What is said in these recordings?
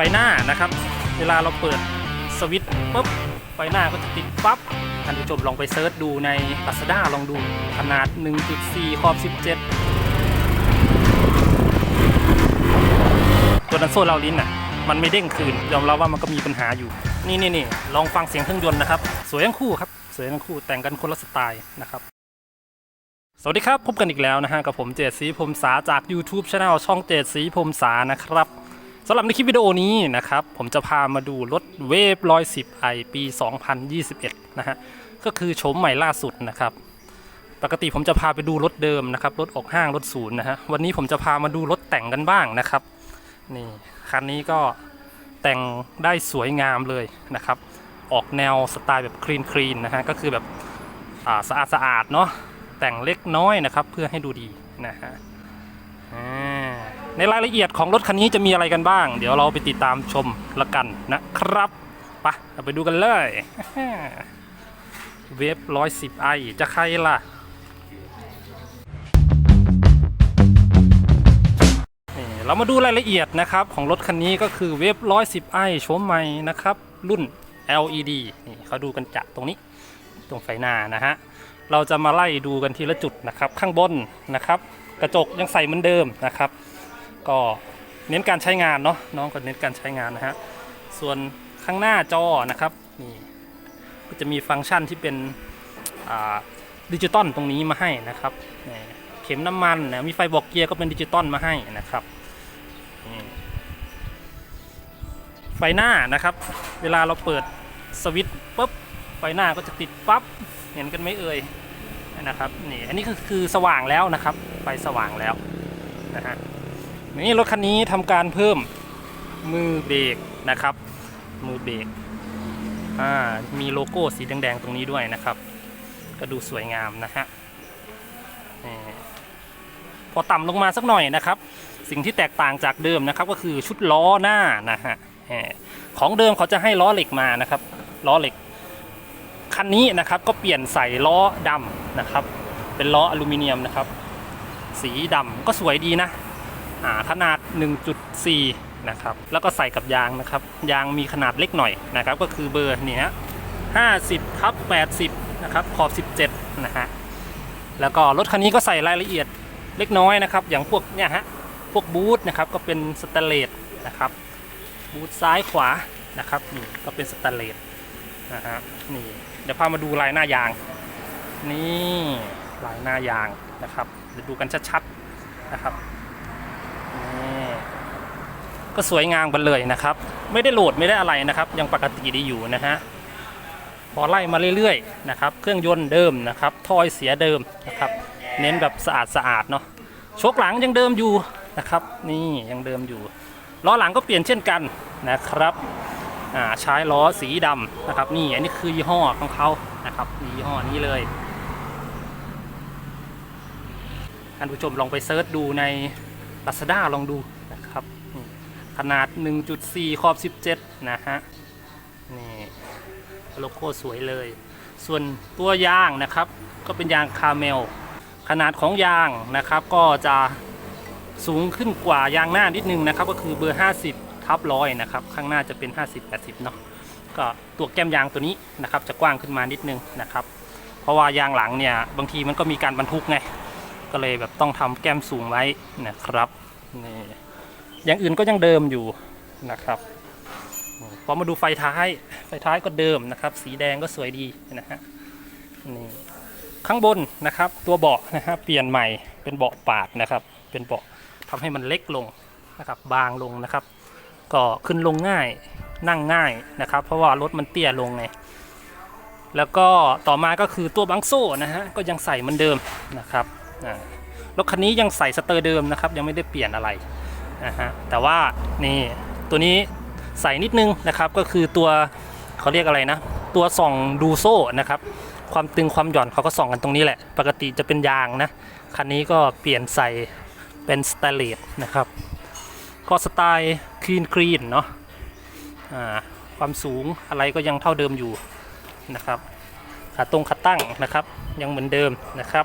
ฟหน้านะครับ เวลาเราเปิดสวิตช์ปุ๊บไฟหน้าก็จะติดปั๊บท่านผู้ชมลองไปเซิร์ชดูใน Lazada ลองดูขนาด 1.4 ขอบ 17 ตัวนั้นโซ่เราลิ้นอะมันไม่เด้งคืน ยอมรับว่ามันก็มีปัญหาอยู่ นี่นี่นี่ลองฟังเสียงเครื่องยนต์นะครับ สวยทั้งคู่ครับ สวยทั้งคู่แต่งกันคนละสไตล์นะครับสวัสดีครับ พบกันอีกแล้วนะฮะกับผมเจดสีพรมสาจาก YouTube Channel ช่องเจดสีพรมสานะครับ สำหรับในคลิปวิดีโอนี้นะครับผมจะพามาดูรถเวฟ110 i ปี 2021 นะฮะก็คือโฉมใหม่ล่าสุดนะครับ ปกติผมจะพาไปดูรถเดิมนะครับรถออกห้างรถศูนย์นะฮะวันนี้ผมจะพามาดูรถแต่งกันบ้างนะครับนี่คันนี้ก็แต่งได้สวยงามเลยนะครับ ออกแนวสไตล์แบบคลีนคลีนนะฮะก็คือแบบสะอาดสะอาดเนาะแต่งเล็กน้อยนะครับเพื่อให้ดูดีนะฮะ ในรายละเอียดของรถคันนี้จะมีอะไรกันบ้าง เดี๋ยวเราไปติดตามชมละกันนะครับไปะเราไปดูกันเลยเวฟร้อยสิบไอจะใครล่ะนี่เรามาดูรายละเอียดนะครับของรถคันนี้ก็คือเวฟ110 i โฉมใหม่นะครับ รุ่น LED นี่เขาดูกันจากตรงนี้ตรงไฟหน้านะฮะ เราจะมาไล่ดูกันทีละจุดนะครับ ข้างบนนะครับ กระจกยังใส่เหมือนเดิมนะครับ ก็เน้นการใช้งานเนาะน้องก็เน้นการใช้งานนะฮะส่วนข้างหน้าจอนะครับนี่ก็จะมีฟังก์ชันที่เป็นดิจิตอลตรงนี้มาให้นะครับเข็มน้ำมันนะมีไฟบอกเกียร์ก็เป็นดิจิตอลมาให้นะครับไฟหน้านะครับ เวลาเราเปิดสวิตช์ปุ๊บไฟหน้าก็จะติดปั๊บเห็นกันไหมเอ่ยนะครับนี่อันนี้ก็คือสว่างแล้วนะครับ ไฟสว่างแล้วนะฮะ นี่รถคันนี้ทำการเพิ่มมือเบรกนะครับ มือเบรกอ่ามีโลโก้สีแดงๆตรงนี้ด้วยนะครับ ก็ดูสวยงามนะฮะพอต่ำลงมาสักหน่อยนะครับ สิ่งที่แตกต่างจากเดิมนะครับ ก็คือชุดล้อหน้านะฮะของเดิมเขาจะให้ล้อเหล็กมานะครับล้อเหล็กคันนี้นะครับก็เปลี่ยนใส่ล้อดำนะครับ เป็นล้ออลูมิเนียมนะครับ สีดำก็สวยดีนะ ขนาด 1.4 นะครับ แล้วก็ใส่กับยางนะครับ ยางมีขนาดเล็กหน่อยนะครับ ก็คือเบอร์นี่ฮะ50ทับ80 นะครับ ขอบ 17 นะฮะ แล้วก็รถคันนี้ก็ใส่รายละเอียดเล็กน้อยนะครับ อย่างพวกเนี่ยฮะ พวกบูทนะครับ ก็เป็นสแตนเลสนะครับ บูทซ้ายขวานะครับนี่ก็เป็นสแตนเลสนะฮะ นี่ เดี๋ยวพามาดูลายหน้ายาง นี่ลายหน้ายางนะครับ เดี๋ยวดูกันชัดๆนะครับ ก็สวยงามกันเลยนะครับ ไม่ได้โหลดไม่ได้อะไรนะครับ ยังปกติดีอยู่นะฮะพอไล่มาเรื่อยๆนะครับ เครื่องยนต์เดิมนะครับทอยเสียเดิมนะครับ เน้นแบบสะอาดสะอาดๆเนาะโชคหลังยังเดิมอยู่นะครับ นี่ยังเดิมอยู่ล้อหลังก็เปลี่ยนเช่นกันนะครับใช้ล้อสีดำนะครับ นี่อันนี้คือยี่ห้อของเขานะครับยี่ห้อนี้เลยท่านผู้ชมลองไปเซิร์ชดูใน Lazada ลองดู ขนาด 1.4 ขอบ 17 นะฮะ นี่โลโก้สวยเลย ส่วนตัวยางนะครับ ก็เป็นยางคาเมล ขนาดของยางนะครับ ก็จะสูงขึ้นกว่ายางหน้านิดนึงนะครับ ก็คือเบอร์ 50 ทับร้อยนะครับ ข้างหน้าจะเป็น 50 80 เนาะก็ตัวแก้มยางตัวนี้นะครับ จะกว้างขึ้นมานิดนึงนะครับ เพราะว่ายางหลังเนี่ยบางทีมันก็มีการบรรทุกไง ก็เลยแบบต้องทำแก้มสูงไว้นะครับนี่ อย่างอื่นก็ยังเดิมอยู่นะครับพอมาดูไฟท้าย ไฟท้ายก็เดิมนะครับ สีแดงก็สวยดีนะฮะนี่ข้างบนนะครับ ตัวเบาะนะฮะเปลี่ยนใหม่เป็นเบาะปาดนะครับ เป็นเบาะทำให้มันเล็กลงนะครับ บางลงนะครับ ก็ขึ้นลงง่ายนั่งง่ายนะครับ เพราะว่ารถมันเตี้ยลงไงแล้วก็ต่อมาก็คือตัวบังโซ่นะฮะก็ยังใส่เหมือนเดิมนะครับรถคันนี้ยังใส่สเตอร์เดิมนะครับ ยังไม่ได้เปลี่ยนอะไร นะฮะแต่ว่านี่ตัวนี้ใส่นิดนึงนะครับก็คือตัวเขาเรียกอะไรนะ ตัวส่องดูโซ่นะครับ ความตึงความหย่อนเขาก็ส่องกันตรงนี้แหละ ปกติจะเป็นยางนะ คันนี้ก็เปลี่ยนใส่เป็นสแตนเลสนะครับ ก็สไตล์คลีนคลีนเนาะอ่าความสูงอะไรก็ยังเท่าเดิมอยู่นะครับขาตรงขาตั้งนะครับ ยังเหมือนเดิมนะครับ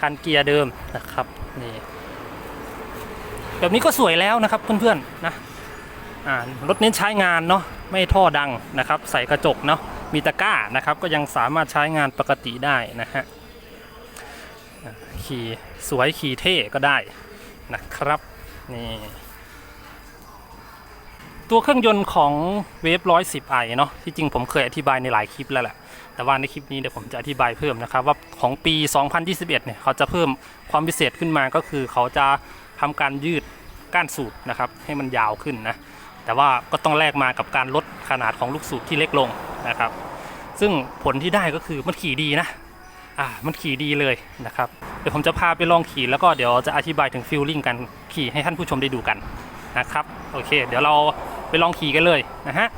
คันเกียร์เดิมนะครับนี่ แบบนี้ก็สวยแล้วนะครับเพื่อนๆนะอ่ารถเน้นใช้งานเนาะไม่ท่อดังนะครับ ใส่กระจกเนาะมีตะกร้านะครับ ก็ยังสามารถใช้งานปกติได้นะฮะขี่สวยขี่เท่ก็ได้นะครับนี่ตัวเครื่องยนต์ของเวฟ110 i เนาะที่จริงผมเคยอธิบายในหลายคลิปแล้วแหละ แต่ว่าในคลิปนี้เดี๋ยวผมจะอธิบายเพิ่มนะครับ ว่าของปี 2021 เนี่ยเขาจะเพิ่มความพิเศษขึ้นมาก็คือเขาจะ ทำการยืดก้านสูบนะครับ ให้มันยาวขึ้นนะแต่ว่าก็ต้องแลกมากับการลดขนาดของลูกสูบที่เล็กลงนะครับ ซึ่งผลที่ได้ก็คือมันขี่ดีนะอ่ามันขี่ดีเลยนะครับเดี๋ยวผมจะพาไปลองขี่แล้วก็เดี๋ยวจะอธิบายถึงฟิลลิ่งการขี่ให้ท่านผู้ชมได้ดูกันนะครับโอเค เดี๋ยวเราไปลองขี่กันเลยนะฮะ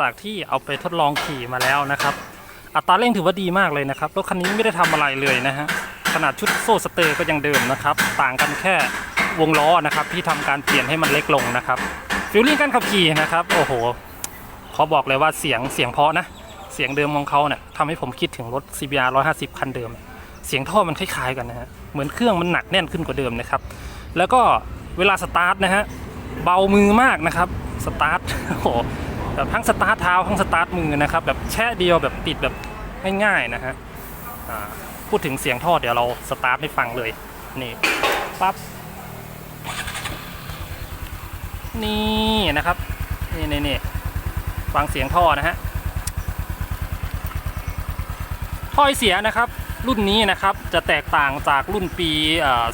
จากที่เอาไปทดลองขี่มาแล้วนะครับ อัตราเร่งถือว่าดีมากเลยนะครับรถคันนี้ไม่ได้ทำอะไรเลยนะฮะขนาดชุดโซ่สเตอร์ก็ยังเดิมนะครับ ต่างกันแค่วงล้อนะครับ ที่ทำการเปลี่ยนให้มันเล็กลงนะครับฟิลลิ่งการขับขี่นะครับ โอ้โหขอบอกเลยว่าเสียงเสียงเพราะนะ เสียงเดิมของเขาเนี่ยทำให้ผมคิดถึงรถ CBR 150 คันเดิม เสียงท่อมันคล้ายๆกันนะฮะเหมือนเครื่องมันหนักแน่นขึ้นกว่าเดิมนะครับ แล้วก็เวลาสตาร์ทนะฮะเบามือมากนะครับ สตาร์ทโอ้โห แบบทั้งสตาร์ทเท้าทั้งสตาร์ทมือนะครับแบบแช่เดียวแบบติดแบบง่ายๆนะฮะพูดถึงเสียงท่อเดี๋ยวเราสตาร์ทให้ฟังเลยนี่ปั๊บนี่นะครับนี่นี่นี่ฟังเสียงท่อนะฮะท่อไอเสียนะครับรุ่นนี้นะครับจะแตกต่างจากรุ่นปีเอ่อ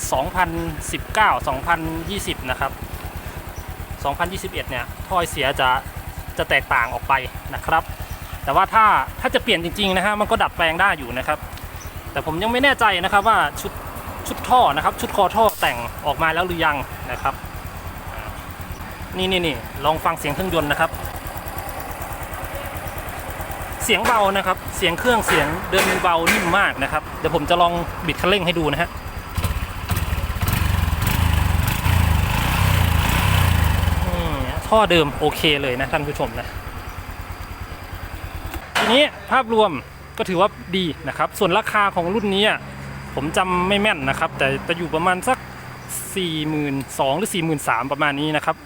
2019 2020 นะครับ 2021 เนี่ยท่อไอเสียจะ จะแตกต่างออกไปนะครับ แต่ว่าถ้าถ้าจะเปลี่ยนจริงๆนะฮะมันก็ดัดแปลงได้อยู่นะครับ แต่ผมยังไม่แน่ใจนะครับว่าชุดชุดท่อนะครับชุดคอท่อแต่งออกมาแล้วหรือยังนะครับนี่นี่นี่ลองฟังเสียงเครื่องยนต์นะครับ เสียงเบานะครับ เสียงเครื่องเสียงเดินเบานิ่มมากนะครับ เดี๋ยวผมจะลองบิดคันเร่งให้ดูนะฮะ อืม ท่อเดิมโอเคเลยนะท่านผู้ชมนะทีนี้ภาพรวมก็ถือว่าดีนะครับ ส่วนราคาของรุ่นนี้ผมจำไม่แม่นนะครับ แต่จะอยู่ประมาณสัก 4 2 0 0 0หรือ 43,000 ประมาณนี้นะครับ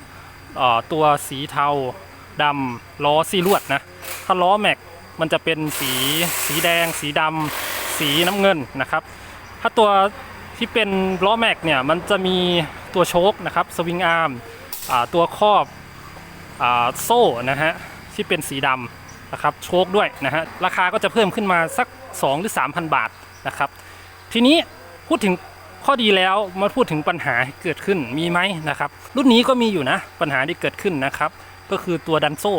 ตัวสีเทาดำล้อซีลวดนะ ถ้าล้อแม็กมันจะเป็นสีสีแดง สีดำสีน้ำเงินนะครับ ถ้าตัวที่เป็นล้อแม็กเนี่ยมันจะมีตัวโชคนะครับสวิงอาร์มตัวครอบ โซ่นะฮะที่เป็นสีดำนะครับโชคด้วยนะฮะราคาก็จะเพิ่มขึ้นมาสัก 2 หรือ 3,000 บาทนะครับ ทีนี้พูดถึงข้อดีแล้วมาพูดถึงปัญหาที่เกิดขึ้นมีไหมนะครับ รุ่นนี้ก็มีอยู่นะปัญหาที่เกิดขึ้นนะครับ ก็คือตัวดันโซ่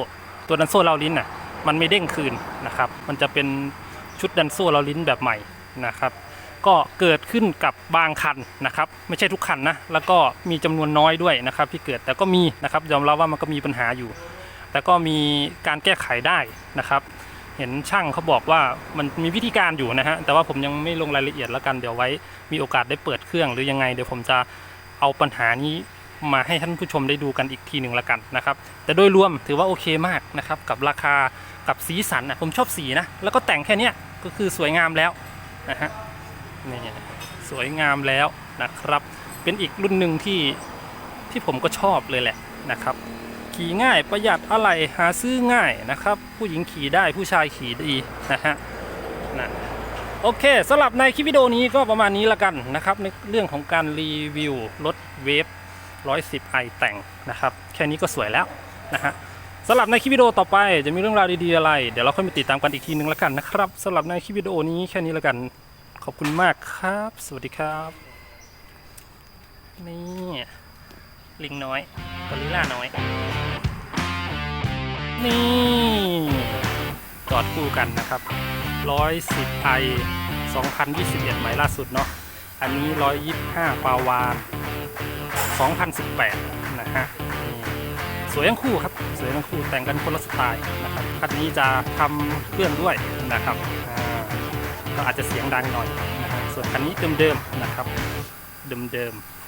ตัวดันโซ่เราลิ้นน่ะมันไม่เด้งคืนนะครับ มันจะเป็นชุดดันโซ่เราลิ้นแบบใหม่นะครับ ก็เกิดขึ้นกับบางคันนะครับ ไม่ใช่ทุกคันนะ แล้วก็มีจำนวนน้อยด้วยนะครับ ที่เกิดแต่ก็มีนะครับยอมรับว่ามันก็มีปัญหาอยู่ แต่ก็มีการแก้ไขได้นะครับ เห็นช่างเขาบอกว่ามันมีวิธีการอยู่นะฮะแต่ว่าผมยังไม่ลงรายละเอียดแล้วกันเดี๋ยวไว้ มีโอกาสได้เปิดเครื่องหรือยังไงเดี๋ยวผมจะเอาปัญหานี้มาให้ท่านผู้ชมได้ดูกันอีกทีหนึ่งละกันนะครับ แต่โดยรวมถือว่าโอเคมากนะครับ กับราคากับสีสันนะผมชอบสีนะ แล้วก็แต่งแค่นี้ก็คือสวยงามแล้วนะฮะ นี่สวยงามแล้วนะครับ เป็นอีกรุ่นหนึ่งที่ที่ผมก็ชอบเลยแหละนะครับ ขี่ง่ายประหยัดอะไรหาซื้อง่ายนะครับ ผู้หญิงขี่ได้ผู้ชายขี่ดีนะฮะนะโอเคสำหรับในคลิปวิดีโอนี้ก็ประมาณนี้ละกันนะครับ ในเรื่องของการรีวิวรถเวฟ 110 i แต่งนะครับ แค่นี้ก็สวยแล้วนะฮะสำหรับในคลิปวิดีโอต่อไปจะมีเรื่องราวดีๆอะไร เดี๋ยวเราค่อยมาติดตามกันอีกทีนึงละกันนะครับสำหรับในคลิปวิดีโอนี้แค่นี้ละกัน อบคุณมากครับ สวัสดีครับ นี่ ลิงน้อยกอริลล่าน้อย นี่จอดคู่กันนะครับ110 i 2021 ใหม่ล่าสุดเนาะ อันนี้ 125 ปาวาน 2018 นะฮะ สวยทั้งคู่ครับ สวยทั้งคู่แต่งกันคนละสไตล์นะครับ คันนี้จะทำเครื่องด้วยนะครับ อาจจะเสียงดังหน่อยนะฮะส่วนคันนี้เดิมๆนะครับ เดิมๆ